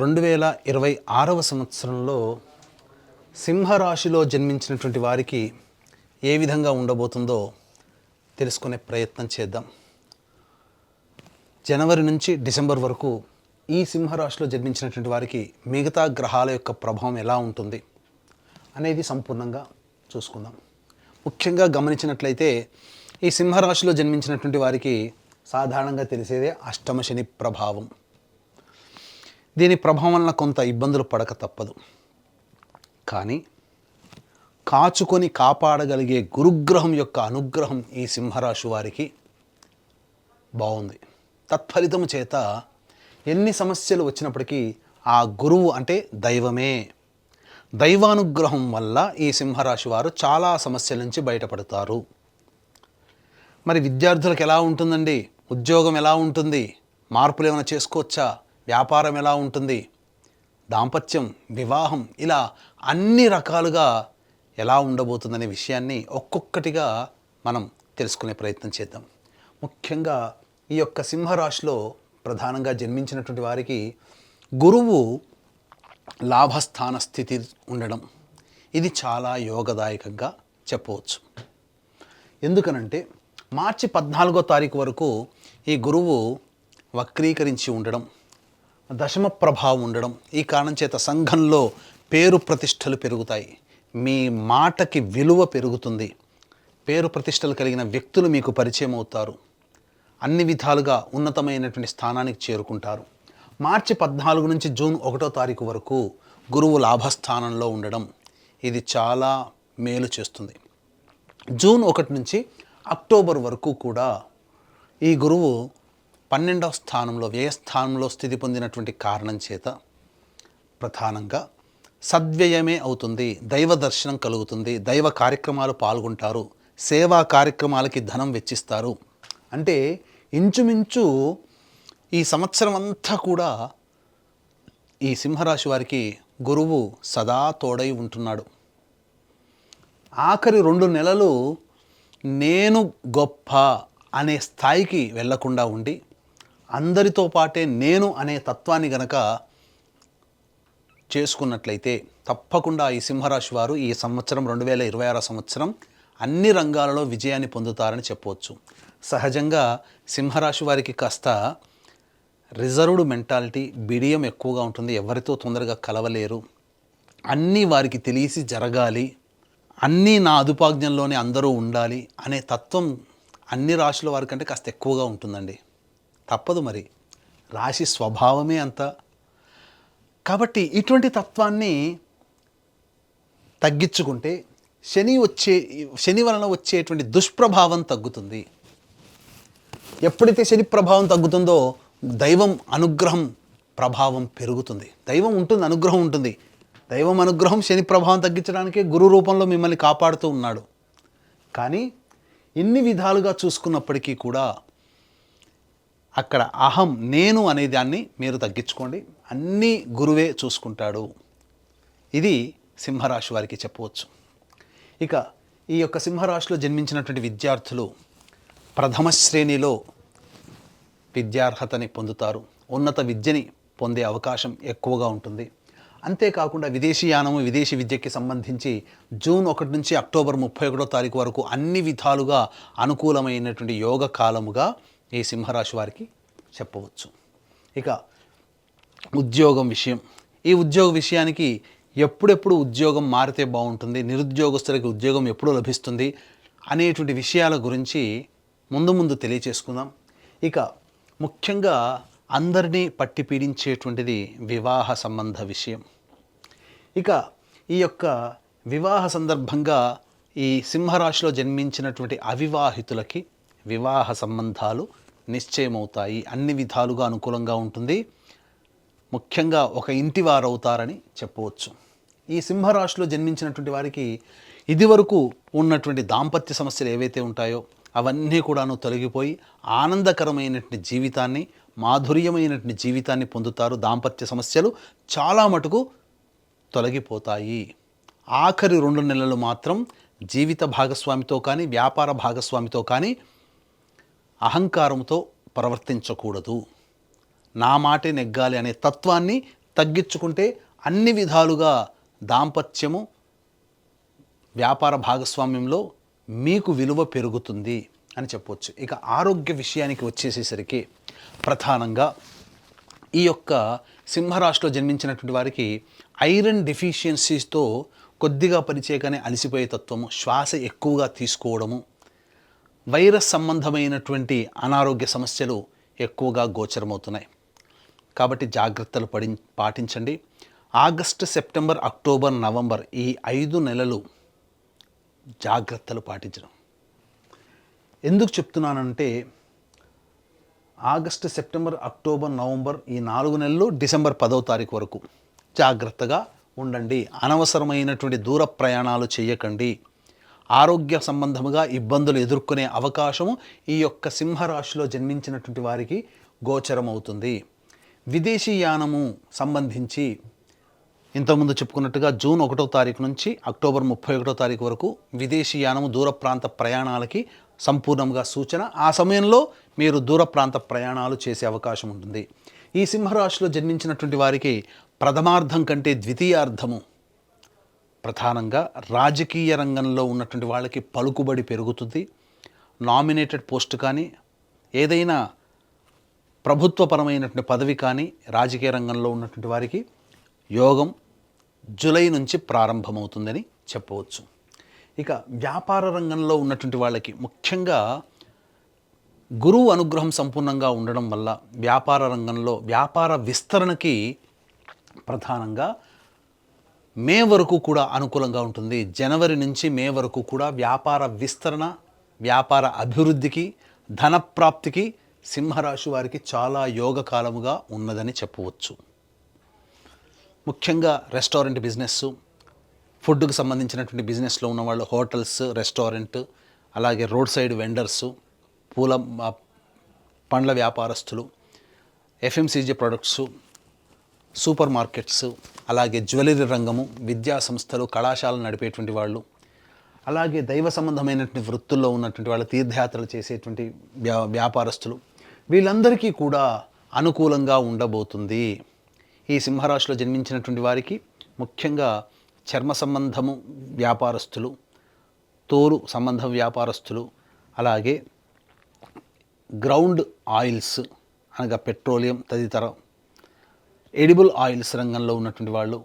రెండు వేల ఇరవై ఆరవ సంవత్సరంలో సింహరాశిలో జన్మించినటువంటి వారికి ఏ విధంగా ఉండబోతుందో తెలుసుకునే ప్రయత్నం చేద్దాం. జనవరి నుంచి డిసెంబర్ వరకు ఈ సింహరాశిలో జన్మించినటువంటి వారికి మిగతా గ్రహాల యొక్క ప్రభావం ఎలా ఉంటుంది అనేది సంపూర్ణంగా చూసుకుందాం. ముఖ్యంగా గమనించినట్లయితే ఈ సింహరాశిలో జన్మించినటువంటి వారికి సాధారణంగా తెలిసేదే అష్టమ శని ప్రభావం. దీని ప్రభావం వలన కొంత ఇబ్బందులు పడక తప్పదు. కానీ కాచుకొని కాపాడగలిగే గురుగ్రహం యొక్క అనుగ్రహం ఈ సింహరాశి వారికి బాగుంది. తత్ఫలితము చేత ఎన్ని సమస్యలు వచ్చినప్పటికీ ఆ గురువు అంటే దైవమే. దైవానుగ్రహం వల్ల ఈ సింహరాశి వారు చాలా సమస్యల నుంచి బయటపడతారు. మరి విద్యార్థులకు ఎలా ఉంటుందండి? ఉద్యోగం ఎలా ఉంటుంది? మార్పులు ఏమైనా చేసుకోవచ్చా? వ్యాపారం ఎలా ఉంటుంది? దాంపత్యం వివాహం ఇలా అన్ని రకాలుగా ఎలా ఉండబోతుందనే విషయాన్ని ఒక్కొక్కటిగా మనం తెలుసుకునే ప్రయత్నం చేద్దాం. ముఖ్యంగా ఈ యొక్క సింహరాశిలో ప్రధానంగా జన్మించినటువంటి వారికి గురువు లాభస్థాన స్థితి ఉండడం ఇది చాలా యోగదాయకంగా చెప్పవచ్చు. ఎందుకనంటే మార్చి పద్నాలుగో తారీఖు వరకు ఈ గురువు వక్రీకరించి ఉండడం దశమ ప్రభావం ఉండడం. ఈ కారణం చేత సంఘంలో పేరు ప్రతిష్టలు పెరుగుతాయి. మీ మాటకి విలువ పెరుగుతుంది. పేరు ప్రతిష్టలు కలిగిన వ్యక్తులు మీకు పరిచయం అవుతారు. అన్ని విధాలుగా ఉన్నతమైనటువంటి స్థానానికి చేరుకుంటారు. మార్చి పద్నాలుగు నుంచి జూన్ ఒకటో తారీఖు వరకు గురువు లాభస్థానంలో ఉండడం ఇది చాలా మేలు చేస్తుంది. జూన్ ఒకటి నుంచి అక్టోబర్ వరకు కూడా ఈ గురువు పన్నెండవ స్థానంలో వ్యయస్థానంలో స్థితి పొందినటువంటి కారణం చేత ప్రధానంగా సద్వ్యయమే అవుతుంది దైవ దర్శనం కలుగుతుంది దైవ కార్యక్రమాలు పాల్గొంటారు సేవా కార్యక్రమాలకి ధనం వెచ్చిస్తారు. అంటే ఇంచుమించు ఈ సంవత్సరం అంతా కూడా ఈ సింహరాశి వారికి గురువు సదా తోడై ఉంటున్నాడు. ఆఖరి రెండు నెలలు నేను గొప్ప అనే స్థాయికి వెళ్ళకుండా ఉండి అందరితో పాటే నేను అనే తత్వాన్ని గనక చేసుకున్నట్లయితే తప్పకుండా ఈ సింహరాశి వారు ఈ సంవత్సరం రెండు వేల ఇరవై ఆరో సంవత్సరం అన్ని రంగాలలో విజయాన్ని పొందుతారని చెప్పవచ్చు. సహజంగా సింహరాశి వారికి కాస్త రిజర్వ్డ్ మెంటాలిటీ బిడియం ఎక్కువగా ఉంటుంది. ఎవరితో తొందరగా కలవలేరు. అన్నీ వారికి తెలిసి జరగాలి. అన్నీ నా అదుపాజ్ఞంలోనే అందరూ ఉండాలి అనే తత్వం అన్ని రాశుల వారికంటే కాస్త ఎక్కువగా ఉంటుందండి. తప్పదు మరి. రాశి స్వభావమే అంత. కాబట్టి ఇటువంటి తత్వాన్ని తగ్గించుకుంటే శని వచ్చే శని వలన వచ్చేటువంటి దుష్ప్రభావం తగ్గుతుంది. ఎప్పుడైతే శని ప్రభావం తగ్గుతుందో దైవం అనుగ్రహం ప్రభావం పెరుగుతుంది. దైవం ఉంటుంది అనుగ్రహం ఉంటుంది. దైవం అనుగ్రహం శని ప్రభావం తగ్గించడానికే గురు రూపంలో మిమ్మల్ని కాపాడుతూ ఉన్నాడు. కానీ ఇన్ని విధాలుగా చూసుకున్నప్పటికీ కూడా అక్కడ అహం నేను అనే దాన్ని మీరు తగ్గించుకోండి. అన్నీ గురువే చూసుకుంటాడు. ఇది సింహరాశి వారికి చెప్పవచ్చు. ఇక ఈ యొక్క సింహరాశిలో జన్మించినటువంటి విద్యార్థులు ప్రథమ శ్రేణిలో విద్యార్హతని పొందుతారు. ఉన్నత విద్యని పొందే అవకాశం ఎక్కువగా ఉంటుంది. అంతేకాకుండా విదేశీయానము విదేశీ విద్యకి సంబంధించి జూన్ ఒకటి నుంచి అక్టోబర్ ముప్పై ఒకటో తారీఖు వరకు అన్ని విధాలుగా అనుకూలమైనటువంటి యోగ కాలముగా ఈ సింహరాశి వారికి చెప్పవచ్చు. ఇక ఉద్యోగం విషయం. ఈ ఉద్యోగ విషయానికి ఎప్పుడెప్పుడు ఉద్యోగం మారితే బాగుంటుంది నిరుద్యోగస్తులకి ఉద్యోగం ఎప్పుడు లభిస్తుంది అనేటువంటి విషయాల గురించి ముందు ముందు తెలియచేసుకుందాం. ఇక ముఖ్యంగా అందరినీ పట్టి పీడించేటువంటిది వివాహ సంబంధ విషయం. ఇక ఈ యొక్క వివాహ సందర్భంగా ఈ సింహరాశిలో జన్మించినటువంటి అవివాహితులకి వివాహ సంబంధాలు నిశ్చయమవుతాయి. అన్ని విధాలుగా అనుకూలంగా ఉంటుంది. ముఖ్యంగా ఒక ఇంటి చెప్పవచ్చు. ఈ సింహరాశిలో జన్మించినటువంటి వారికి ఇదివరకు ఉన్నటువంటి దాంపత్య సమస్యలు ఏవైతే ఉంటాయో అవన్నీ కూడాను తొలగిపోయి ఆనందకరమైనటువంటి జీవితాన్ని మాధుర్యమైనటువంటి జీవితాన్ని పొందుతారు. దాంపత్య సమస్యలు చాలా మటుకు తొలగిపోతాయి. ఆఖరి రెండు నెలలు మాత్రం జీవిత భాగస్వామితో కానీ వ్యాపార భాగస్వామితో కానీ అహంకారంతో ప్రవర్తించకూడదు. నా మాటే నెగ్గాలి అనే తత్వాన్ని తగ్గించుకుంటే అన్ని విధాలుగా దాంపత్యము వ్యాపార భాగస్వామ్యంలో మీకు విలువ పెరుగుతుంది అని చెప్పవచ్చు ఇక ఆరోగ్య విషయానికి వచ్చేసేసరికి ప్రధానంగా ఈ యొక్క సింహరాశిలో జన్మించినటువంటి వారికి ఐరన్ డెఫిషియన్సీస్తో కొద్దిగా పరిచయగానే అలసిపోయే తత్వము శ్వాస ఎక్కువగా తీసుకోవడము వైరస్ సంబంధమైనటువంటి అనారోగ్య సమస్యలు ఎక్కువగా గోచరమవుతున్నాయి. కాబట్టి జాగ్రత్తలు పడి పాటించండి. ఆగస్టు సెప్టెంబర్ అక్టోబర్ నవంబర్ ఈ ఐదు నెలలు జాగ్రత్తలు పాటించడం. ఎందుకు చెప్తున్నానంటే ఆగస్టు సెప్టెంబర్ అక్టోబర్ నవంబర్ ఈ నాలుగు నెలలు డిసెంబర్ పదవ తారీఖు వరకు జాగ్రత్తగా ఉండండి. అనవసరమైనటువంటి దూర ప్రయాణాలు చేయకండి. ఆరోగ్య సంబంధముగా ఇబ్బందులు ఎదుర్కొనే అవకాశము ఈ యొక్క సింహరాశిలో జన్మించినటువంటి వారికి గోచరమవుతుంది. విదేశీ యానము సంబంధించి ఇంతకుముందు చెప్పుకున్నట్టుగా జూన్ ఒకటో తారీఖు నుంచి అక్టోబర్ ముప్పై ఒకటో తారీఖు వరకు విదేశీ యానము దూర ప్రాంత ప్రయాణాలకి సంపూర్ణంగా సూచన. ఆ సమయంలో మీరు దూర ప్రాంత ప్రయాణాలు చేసే అవకాశం ఉంటుంది. ఈ సింహరాశిలో జన్మించినటువంటి వారికి ప్రథమార్థం కంటే ద్వితీయార్థము ప్రధానంగా రాజకీయ రంగంలో ఉన్నటువంటి వాళ్ళకి పలుకుబడి పెరుగుతుంది. నామినేటెడ్ పోస్ట్ కానీ ఏదైనా ప్రభుత్వపరమైనటువంటి పదవి కానీ రాజకీయ రంగంలో ఉన్నటువంటి వారికి యోగం జూలై నుంచి ప్రారంభమవుతుందని చెప్పవచ్చు. ఇక వ్యాపార రంగంలో ఉన్నటువంటి వాళ్ళకి ముఖ్యంగా గురువు అనుగ్రహం సంపూర్ణంగా ఉండడం వల్ల వ్యాపార రంగంలో వ్యాపార విస్తరణకి ప్రధానంగా మే వరకు కూడా అనుకూలంగా ఉంటుంది. జనవరి నుంచి మే వరకు కూడా వ్యాపార విస్తరణ వ్యాపార అభివృద్ధికి ధనప్రాప్తికి సింహరాశి వారికి చాలా యోగకాలముగా ఉన్నదని చెప్పవచ్చు. ముఖ్యంగా రెస్టారెంట్ బిజినెస్ ఫుడ్కు సంబంధించినటువంటి బిజినెస్లో ఉన్న వాళ్ళు హోటల్స్ రెస్టారెంట్ అలాగే రోడ్ సైడ్ వెండర్స్ పూల పండ్ల వ్యాపారస్తులు ఎఫ్ఎంసీజీ ప్రొడక్ట్స్ సూపర్ మార్కెట్స్ అలాగే జ్యువెలరీ రంగము విద్యా సంస్థలు కళాశాలలు నడిపేటువంటి వాళ్ళు అలాగే దైవ సంబంధమైనటువంటి వృత్తుల్లో ఉన్నటువంటి వాళ్ళు తీర్థయాత్రలు చేసేటువంటి వ్యా వ్యాపారస్తులు వీళ్ళందరికీ కూడా అనుకూలంగా ఉండబోతుంది. ఈ సింహరాశిలో జన్మించినటువంటి వారికి ముఖ్యంగా చర్మ సంబంధము వ్యాపారస్తులు తోలు సంబంధం వ్యాపారస్తులు అలాగే గ్రౌండ్ ఆయిల్స్ అనగా పెట్రోలియం తదితర ఎడిబుల్ ఆయిల్స్ రంగంలో ఉన్నటువంటి వాళ్ళు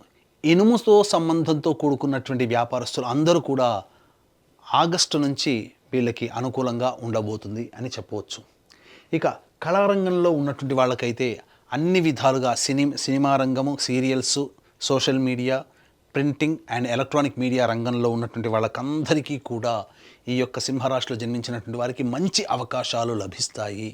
ఇనుముతో సంబంధంతో కూడుకున్నటువంటి వ్యాపారస్తులు అందరూ కూడా ఆగస్టు నుంచి వీళ్ళకి అనుకూలంగా ఉండబోతుంది అని చెప్పవచ్చు. ఇక కళారంగంలో ఉన్నటువంటి వాళ్ళకైతే అన్ని విధాలుగా సినీ సినిమా రంగము serials social media printing and electronic media రంగంలో ఉన్నటువంటి వాళ్ళకందరికీ కూడా ఈ యొక్క సింహరాశిలో జన్మించినటువంటి వారికి మంచి అవకాశాలు లభిస్తాయి.